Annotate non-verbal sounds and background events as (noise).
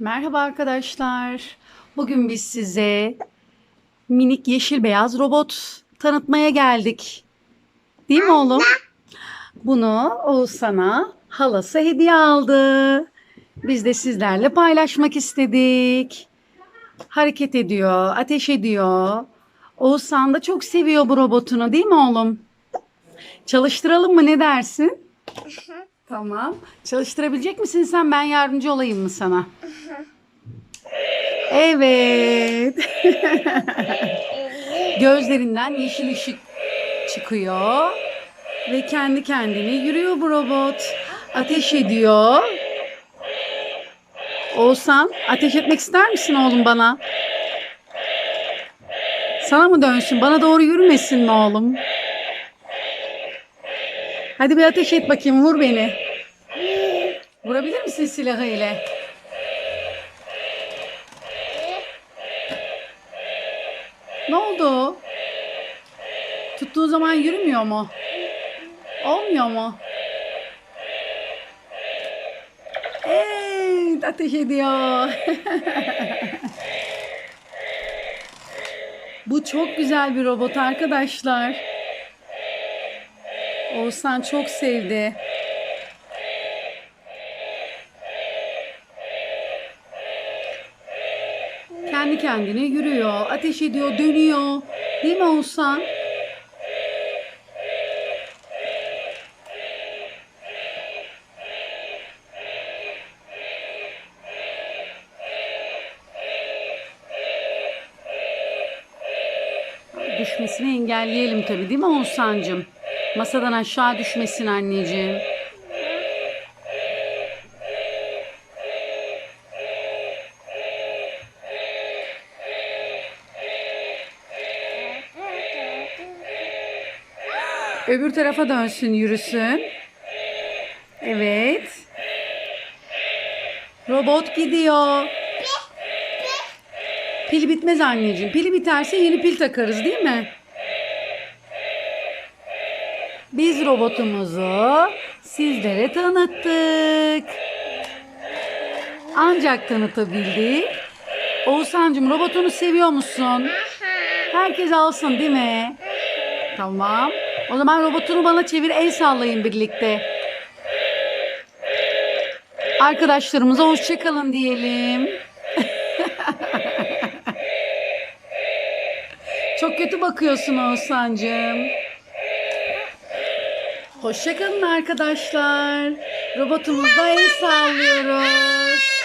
Merhaba arkadaşlar. Bugün biz size minik yeşil beyaz robot tanıtmaya geldik. Değil mi oğlum? Bunu Oğuzhan'a halası hediye aldı. Biz de sizlerle paylaşmak istedik. Hareket ediyor, ateş ediyor. Oğuzhan da çok seviyor bu robotunu değil mi oğlum? Çalıştıralım mı ne dersin? Tamam. Çalıştırabilecek misin sen? Ben yardımcı olayım mı sana? (laughs) Evet. (laughs) Gözlerinden yeşil ışık çıkıyor. Ve kendi kendine yürüyor bu robot. Ateş ediyor. Oğuzhan ateş etmek ister misin oğlum bana? Sana mı dönsün? Bana doğru yürümesin mi oğlum? Hadi bir ateş et bakayım vur beni. Vurabilir misin silahı ile? Ne oldu? Tuttuğu zaman yürümüyor mu? Olmuyor mu? Evet, ateş ediyor. (laughs) Bu çok güzel bir robot arkadaşlar. Oğuzhan çok sevdi. Kendi kendine yürüyor, ateş ediyor, dönüyor. Değil mi Oğuzhan? Düşmesini engelleyelim tabii değil mi Oğuzhan'cığım? Masadan aşağı düşmesin anneciğim. Öbür tarafa dönsün, yürüsün. Evet. Robot gidiyor. Pil bitmez anneciğim. Pili biterse yeni pil takarız değil mi? Biz robotumuzu sizlere tanıttık. Ancak tanıtabildik. Oğuzhan'cığım robotunu seviyor musun? Herkes alsın değil mi? Tamam. O zaman robotunu bana çevir el sallayın birlikte. Arkadaşlarımıza hoşçakalın diyelim. (laughs) Çok kötü bakıyorsun Oğuzhan'cığım. Hoşçakalın arkadaşlar. Robotumuzda el sallıyoruz.